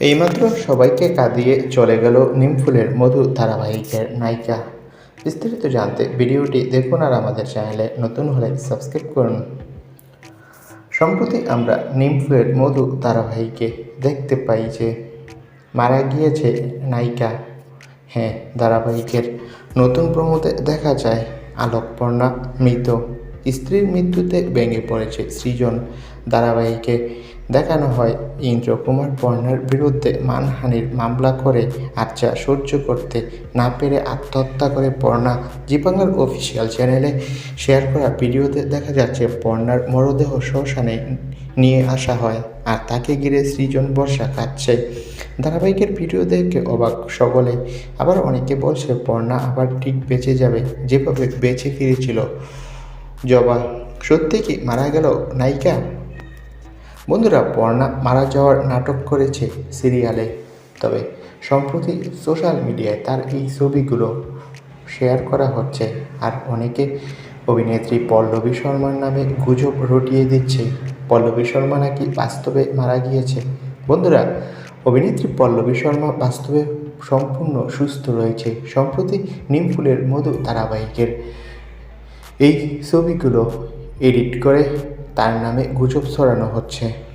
এইমাত্র সবাইকে কাঁদিয়ে চলে গেল নিমফুলের মধু ধারাবাহিকের নায়িকা। বিস্তারিত জানতে ভিডিওটি দেখুন আর আমাদের চ্যানেলে নতুন হলে সাবস্ক্রাইব করুন। সম্প্রতি আমরা নিমফুলের মধু ধারাবাহিকে দেখতে পাই যে মারা গিয়েছে নায়িকা। হ্যাঁ ধারাবাহিকের নতুন প্রমোদে দেখা যায় আলোকপর্ণা মৃত। স্ত্রীর মৃত্যুতে ভেঙে পড়েছে সৃজন। ধারাবাহিকে দেখানো হয় ইন্দ্রকুমার বর্ণার বিরুদ্ধে মানহানির মামলা করে যা সহ্য করতে না পেরে আত্মহত্যা করে বর্ণা জি বাংলার অফিসিয়াল চ্যানেলে শেয়ার করা ভিডিওতে দেখা যাচ্ছে বর্ণার মরদেহ শ্মশানে নিয়ে আসা হয় আর তাকে ঘিরে সৃজন বর্ষা কাটছে ধারাবাহিকের ভিডিও দেখে অবাক সকলে। আবার অনেকে বলছে বর্ণা আবার ঠিক বেঁচে যাবে, যেভাবে বেঁচে ফিরেছিল। জবা, সত্যি কি মারা গেল নায়িকা? বন্ধুরা, পর্ণা মারা যাওয়ার নাটক করেছে সিরিয়ালে তবে সম্প্রতি সোশ্যাল মিডিয়ায় তার এই ছবিগুলো শেয়ার করা হচ্ছে আর অনেকে অভিনেত্রী পল্লবী শর্মার নামে গুজব রটিয়ে দিচ্ছে। পল্লবী শর্মা নাকি বাস্তবে মারা গিয়েছে। বন্ধুরা, অভিনেত্রী পল্লবী শর্মা বাস্তবে সম্পূর্ণ সুস্থ রয়েছে। সম্প্রতি নিমফুলের মধু ধারাবাহিকের এই ছবিগুলো এডিট করে তার নামে গুজব ছড়ানো হচ্ছে।